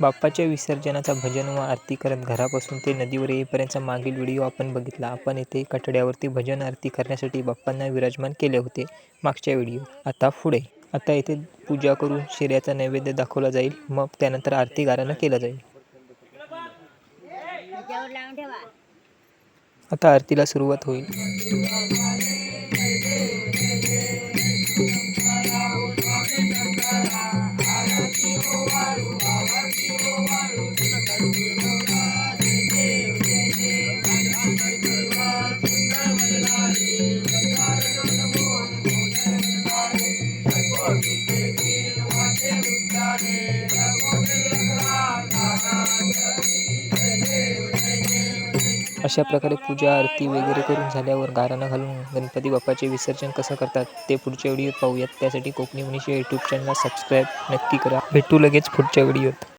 बाप्पाच्या विसर्जनाचा भजन व आरती करत घरापासून ते नदीवर येईपर्यंतचा मागील व्हिडिओ आपण बघितला. आपण येथे कठड्यावरती भजन आरती करण्यासाठी बाप्पांना विराजमान केले होते. मागच्या व्हिडिओ. आता पुढे. आता येथे पूजा करून शिऱ्याचा नैवेद्य दाखवला जाईल. मग त्यानंतर आरती गारानं केला जाईल. आता आरतीला सुरुवात होईल. अशा प्रकारे पूजा आरती वगैरे करून झाल्यावर गाराणं घालून गणपती बाप्पाचे विसर्जन कसं करतात ते पुढच्या व्हिडिओत पाहूयात. त्यासाठी कोकणी मनीषा यूट्यूब चॅनलला सबस्क्राईब नक्की करा. भेटू लगेच पुढच्या व्हिडिओत.